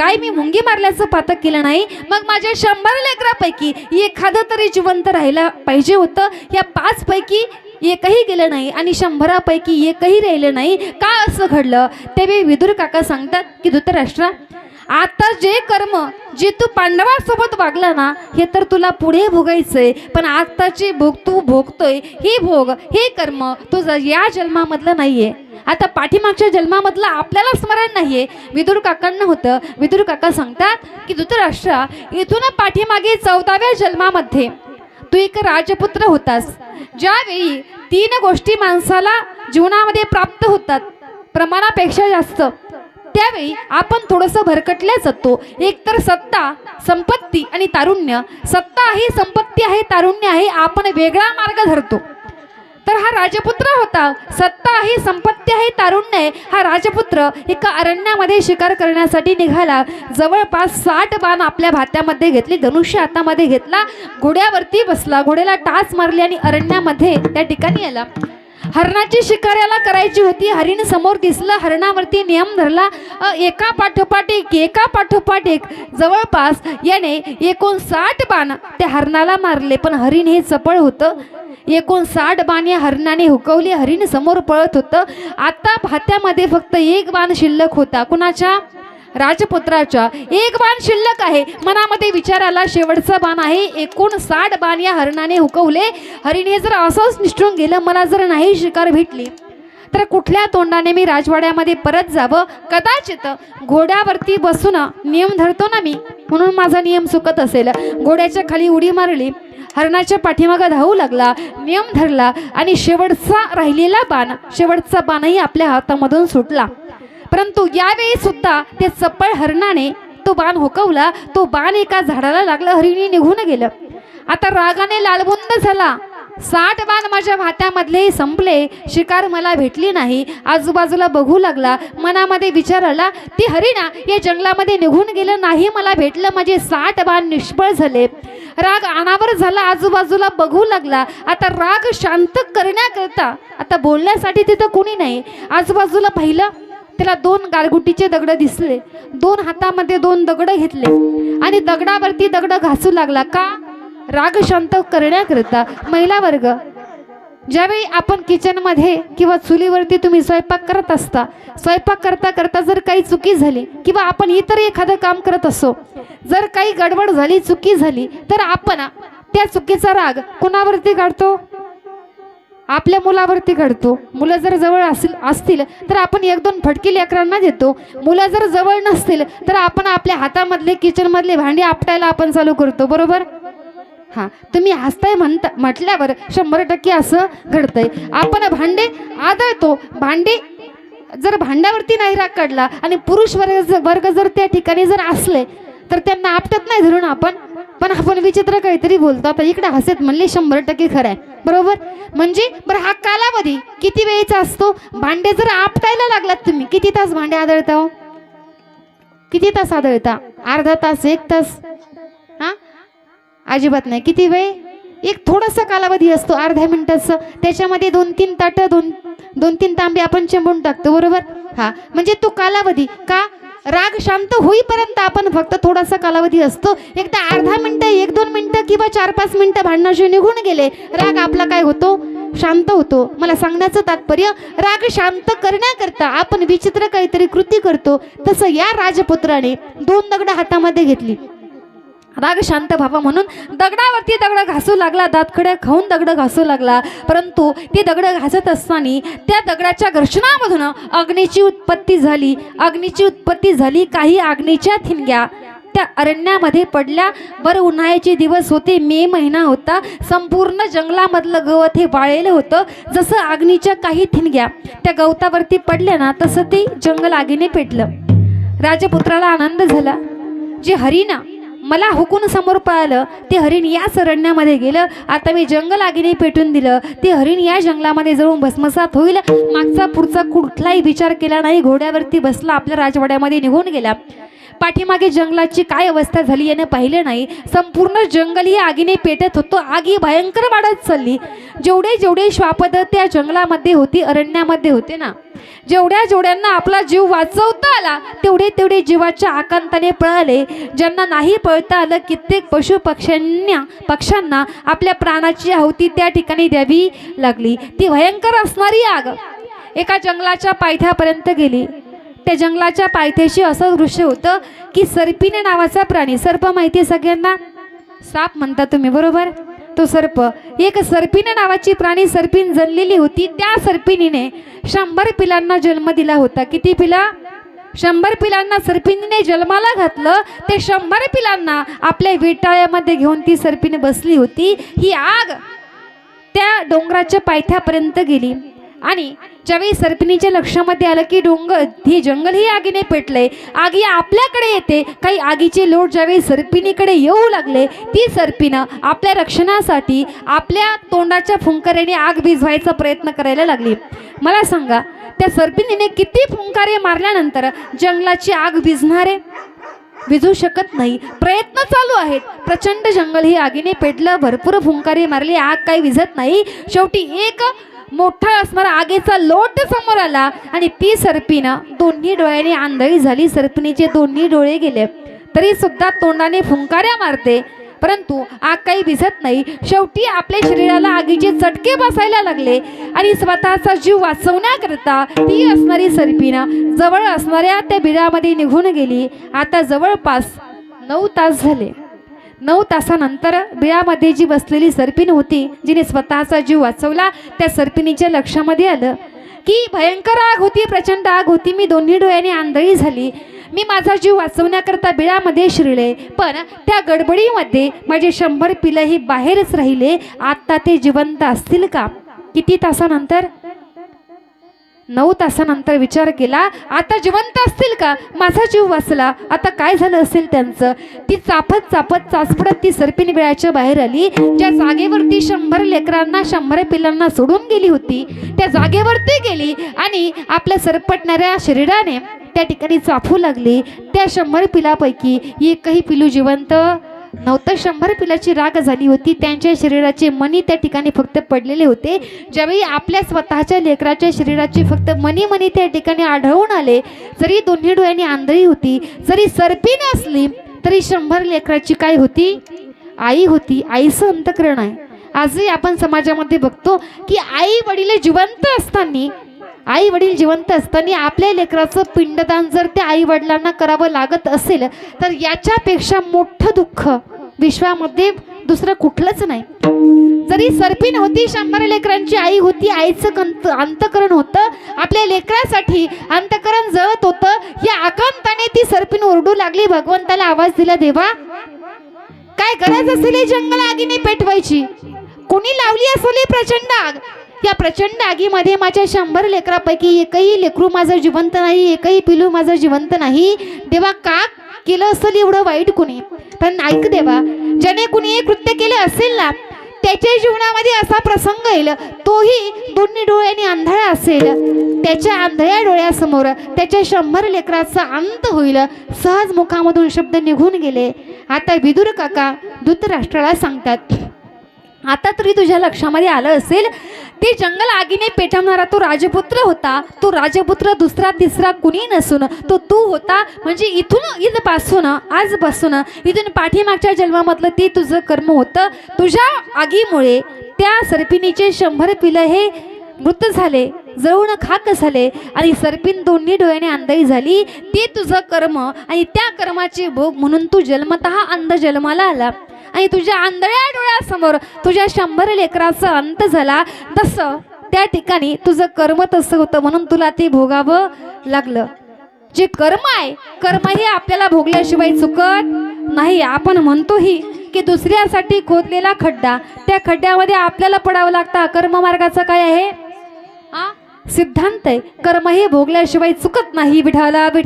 काय मी मुंगी मारल्याचं पातक केलं नाही? मग माझ्या शंभर लेकरापैकी एखादं तरी जिवंत राहायला पाहिजे होतं. या पाच पैकी एकही गेलं नाही आणि शंभरापैकी एकही राहिलं नाही. का असं घडलं? तेव्हा विदुर काका सांगतात की धृतराष्ट्रा आता जे कर्म जे तू पांडवासोबत वागला ना हे तर तुला पुढे भोगायचंय. पण आत्ताचे भोग तू भोगतोय. हे भोग हे कर्म तुझं या जन्मामधलं नाहीये. आता पाठीमागच्या जन्मामधलं आपल्याला स्मरण नाही आहे विदुर काकांना होतं. विदुर काका सांगतात की धृतराष्ट्र इथून पाठीमागे चौदाव्या जन्मामध्ये तू एक राजपुत्र होतास. ज्यावेळी तीन गोष्टी माणसाला जीवनामध्ये प्राप्त होतात प्रमाणापेक्षा जास्त त्यावेळी आपण थोडंसं भरकटल्या जातो. एक तर सत्ता संपत्ती आणि तारुण्य. सत्ता आहे संपत्ती आहे तारुण्य आहे आपण वेगळा मार्ग धरतो. तर हा राजपुत्र होता. सत्ता आहे संपत्ती आहे तारुण्य हा राजपुत्र एका अरण्यामध्ये शिकार करण्यासाठी निघाला. जवळपास साठ बाण आपल्या भात्यामध्ये घेतली. धनुष्य हातामध्ये घेतला. घोड्यावरती बसला. घोड्याला टाच मारली आणि अरण्यामध्ये त्या ठिकाणी आला. हरणाची शिकार याला करायची होती. हरिण समोर दिसलं हरणावरती नियम धरला. एका पाठोपाठ एक एका पाठोपाठ एक. जवळपास याने एकूण साठ बाण त्या हरणाला मारले पण हरिण हे चपळ होतं. एकूण साठ बाण या हरणाने हुकवली. हरिण समोर पळत होतं. आता भात्यामध्ये फक्त एक बाण शिल्लक होता. कुणाच्या? राजपुत्राच्या एक बाण शिल्लक आहे. मनामध्ये विचाराला शेवटचा बाण आहे. एकूण साठ बाण या हरणाने हुकवले. हरिणे जर असंच निष्ठून गेलं मला जर नाही शिकार भेटली तर कुठल्या तोंडाने मी राजवाड्यामध्ये परत जावं? कदाचित घोड्यावरती बसून नियम धरतो ना मी. म्हणून माझा नियम चुकत असेल. घोड्याच्या खाली उडी मारली हरणाच्या पाठीमागं धावू लागला नियम धरला आणि शेवटचा राहिलेला बाण शेवटचा बाणही आपल्या हातामधून सुटला. परंतु यावेळी सुद्धा ते चप्पळ हरणाने तो बाण हुकवला. तो बाण एका झाडाला लागला. हरिणी निघून गेलं. आता रागाने लालबुंद झाला. साठ बाण माझ्या भात्यामधले संपले. शिकार मला भेटली नाही. आजूबाजूला बघू लागला. मनामध्ये विचार आला ती हरिणा या जंगलामध्ये निघून गेलं नाही. मला भेटलं. माझे साठ बाण निष्फळ झाले. राग अनावर झाला. आजूबाजूला बघू लागला. आता राग शांत करण्याकरता आता बोलण्यासाठी तिथं कोणी नाही. आजूबाजूला पाहिलं त्याला दोन गारगुटीचे दगड दिसले. दोन हातामध्ये दोन दगड घेतले. आणि दगडावरती दगड घासू लागला. का? राग शांत करण्याकरता. महिला वर्ग ज्यावेळी आपण किचनमध्ये किंवा चुलीवरती तुम्ही स्वयंपाक करत असता स्वयंपाक करता करता जर काही चुकी झाली किंवा आपण इतर एखादं काम करत असो जर काही गडबड झाली चुकी झाली तर आपण त्या चुकीचा राग कुणावरती काढतो आपल्या मुलावरती घडतो. मुलं जर जवळ असेल असतील तर आपण एक दोन फटके लेकरांना देतो. मुलं जर जवळ नसतील तर आपण आपल्या हातामधले किचनमधले भांडी आपटायला आपण चालू करतो. बरोबर? हां. तुम्ही हसताय म्हणता म्हटल्यावर शंभर टक्के असं घडतंय. आपण भांडे आदळतो. भांडे जर भांड्यावरती नाही राग काढला आणि पुरुष वर्ग वर्ग जर त्या ठिकाणी जर असले तर त्यांना आपटत नाही धरून आपण. पण आपण विचित्र काहीतरी बोलतो. आता इकडे हसत म्हणले शंभर टक्के खरं आहे बरोबर? म्हणजे बरं हा कालावधी किती वेळेचा असतो? भांडे जर आपटायला लागलात तुम्ही किती तास भांडे आदळता हो? किती तास आदळता? अर्धा तास एक तास? हां? अजिबात नाही. किती वेळ? एक थोडासा कालावधी असतो अर्ध्या मिनिटाचा. त्याच्यामध्ये दोन तीन ताटं दोन दोन तीन तांबे आपण चेंबून टाकतो बरोबर? हा. म्हणजे तो कालावधी का? राग शांत होईपर्यंत आपण फक्त थोडासा कालावधी असतो. एकदा अर्धा मिनटं एक दोन मिनिटं किंवा चार पाच मिनिटं भांडणाशी निघून गेले. राग आपला काय होतो? शांत होतो. मला सांगण्याचं तात्पर्य राग शांत करण्याकरता आपण विचित्र काहीतरी कृती करतो. तसं या राजपुत्राने दोन दगड हातामध्ये घेतली. राग शांत व्हावा म्हणून दगडावरती दगड घासू लागला. दातखड्या खाऊन दगड घासू लागला. परंतु ते दगड घासत असताना त्या दगडाच्या घर्षणामधून अग्नीची उत्पत्ती झाली. अग्नीची उत्पत्ती झाली काही अग्नीच्या थिनग्या. त्या अरण्यामध्ये पडल्या. बरं उन्हाळ्याचे दिवस होते मे महिना होता. संपूर्ण जंगलामधलं गवत हे वाळलेलं होतं. जसं अग्नीच्या काही थिनग्या त्या गवतावरती पडल्या ना तसं ते जंगल आगीने पेटलं. राजपुत्राला आनंद झाला. जे हरिणा मला हुकून समोर पळालं. ते हरिण याच अरण्यामध्ये गेलं. आता मी जंगल आगीने पेटून दिलं. ते हरिण या जंगलामध्ये जाऊन भस्मसात होईल. मागचा पुढचा कुठलाही विचार केला नाही. घोड्यावरती बसला. आपल्या राजवाड्यामध्ये निघून गेला. पाठीमागे जंगलाची काय अवस्था झाली याने पाहिलं नाही. संपूर्ण जंगल ही आगीने पेटत होतो. आगी भयंकर वाढत चालली. जेवढे जेवढे श्वापद त्या जंगलामध्ये होती अरण्यामध्ये होते ना. जेवढ्या जेवढ्यांना आपला जीव वाचवता आला तेवढे तेवढे जीवाच्या आकांताने पळाले. ज्यांना नाही पळता आलं कित्येक पशु पक्ष्यांना पक्ष्यांना आपल्या प्राणाची आहुती त्या ठिकाणी द्यावी लागली. ती भयंकर असणारी आग एका जंगलाच्या पायथ्यापर्यंत गेली. त्या जंगलाच्या पायथ्याशी असं दृश्य होतं की सर्पिने नावाचा प्राणी सर्प माहिती आहे सगळ्यांना? साप म्हणता तुम्ही बरोबर? तो सर्प. एक सर्पिन नावाची प्राणी सर्पिन जणलेली होती त्या सर्पिणीने शंभर पिलांना जन्म दिला होता. किती पिला? शंभर पिलांना सर्पिणीने जन्माला घातलं ते शंभर पिलांना आपल्या विटाळ्यामध्ये घेऊन ती सर्पिणी बसली होती. ही आग त्या डोंगराच्या पायथ्यापर्यंत गेली. आणि ज्यावेळी सर्पिणीच्या लक्षामध्ये आलं की डोंगर हे जंगल ही आगीने पेटलंय आगी आपल्याकडे येते. काही आगीचे लोट ज्यावेळी सर्पिणीकडे येऊ लागले ती सर्पिनं आपल्या रक्षणासाठी आपल्या तोंडाच्या फुंकऱ्याने आग भिजवायचा प्रयत्न करायला लागली. मला सांगा त्या सर्पिणीने किती फुंकारे मारल्यानंतर जंगलाची आग विझणारे विझू शकत नाही. प्रयत्न चालू आहेत. प्रचंड जंगल ही आगीने पेटलं भरपूर फुंकारी मारली आग काही विझत नाही. शेवटी एक मोठा असणारा आगीचा लोट समोर आला आणि ती सर्पीनं दोन्ही डोळ्याने आंधळी झाली. सर्पिणीचे दोन्ही डोळे गेले. तरी सुद्धा तोंडाने फुंकाऱ्या मारते. परंतु आग काही भिजत नाही. शेवटी आपल्या शरीराला आगीचे चटके बसायला लागले आणि स्वतःचा जीव वाचवण्याकरता ती असणारी सर्पीनं जवळ असणाऱ्या त्या बिळामध्ये निघून गेली. आता जवळपास नऊ तास झाले. नऊ तासानंतर बिळामध्ये जी बसलेली सर्पिण होती जिने स्वतःचा जीव वाचवला त्या सर्पिणीच्या लक्षामध्ये आलं की भयंकर आग होती प्रचंड आग होती. मी दोन्ही डोळ्याने आंधळी झाली. मी माझा जीव वाचवण्याकरता बिळामध्ये शिरले. पण त्या गडबडीमध्ये माझे शंभर पिलंही बाहेरच राहिले. आत्ता ते जिवंत असतील का? किती तासानंतर? नऊ तासानंतर विचार केला आता जिवंत असतील का? माझा जीव वाचला. आता काय झालं असेल त्यांचं? ती चापत चापत चाचपडत ती सर्पिणी बिळाच्या बाहेर आली. ज्या जागेवरती शंभर लेकरांना शंभर पिलांना सोडून गेली होती त्या जागेवरती गेली आणि आपल्या सरपटणाऱ्या शरीराने त्या ठिकाणी चाफू लागली. त्या शंभर पिलापैकी एकही पिलू जिवंत नव्हतं. शंभर पिलाची राग झाली होती. त्यांच्या शरीराचे मनी त्या ठिकाणी फक्त पडलेले होते. ज्यावेळी आपल्या स्वतःच्या लेकराच्या शरीराचे फक्त मनी मनी त्या ठिकाणी आढळून आले जरी दोन्ही डोळ्यांनी आंधळी होती जरी सर्पीन असली तरी शंभर लेकराची काय होती? आई होती. आईचं अंतकरण आहे. आजही आपण समाजामध्ये बघतो की आई वडील जिवंत असताना आई वडील जिवंत असताना आपल्या लेकराचं पिंडदान जर त्या आई वडिलांना करावं लागत असेल तर याच्यापेक्षा मोठं दुःख विश्वामध्ये दुसरं कुठलंच नाही. जरी सर्पिन होती शंभर लेकरांची आई होती आईचं कंत अंतकरण होतं आपल्या लेकरासाठी अंतकरण जळत होतं या आकांताने ती सर्पिन ओरडू लागली भगवंताला आवाज दिला देवा काय गरज असेल जंगल आगीने पेटवायची? कोणी लावली असेल प्रचंड आग? या प्रचंड आगीमध्ये माझ्या शंभर लेकरापैकी एकही लेकरू माझं जिवंत नाही एकही पिलू माझं जिवंत नाही. देवा का केलं असेल एवढं वाईट कुणी? पण ऐक देवा ज्याने कुणी हे कृत्य केले असेल ना त्याच्या जीवनामध्ये असा प्रसंग येईल तोही दोन्ही डोळ्यांनी आंधळा असेल. त्याच्या आंधळ्या डोळ्यासमोर त्याच्या शंभर लेकराचा अंत होईल. सहज मुखामधून शब्द निघून गेले. आता विदुर काका धृतराष्ट्राला सांगतात आता तरी तुझ्या लक्षामध्ये आलं असेल ते जंगल आगीने पेटवणारा तो राजपुत्र होता. तो राजपुत्र दुसरा तिसरा कुणी नसून तो तू होता. म्हणजे इथून इथपासून आजपासून इथून पाठीमागच्या जन्मामधलं ते तुझं कर्म होतं. तुझ्या आगीमुळे त्या सर्पिणीचे शंभर पिलं हे मृत झाले जळून खाक झाले आणि सर्पिन दोन्ही डोळ्याने आंधळी झाली. ते तुझं कर्म आणि त्या कर्माचे भोग म्हणून तू जन्मत अंध जन्माला आला. आणि तुझ्या आंधळ्या डोळ्यासमोर तुझ्या शंभर लेकराचा अंत झाला. तसं त्या ठिकाणी तुझं कर्म तसं होतं म्हणून तुला ते भोगावं लागलं. जे कर्म आहे कर्म हे आपल्याला भोगल्याशिवाय चुकत नाही. आपण म्हणतोही की दुसऱ्यासाठी खोदलेला खड्डा त्या खड्ड्यामध्ये आपल्याला पडावं लागतं. कर्म मार्गाचं काय आहे? सिद्धांत आहे. कर्म हे भोगल्याशिवाय चुकत नाही. विठाला विठा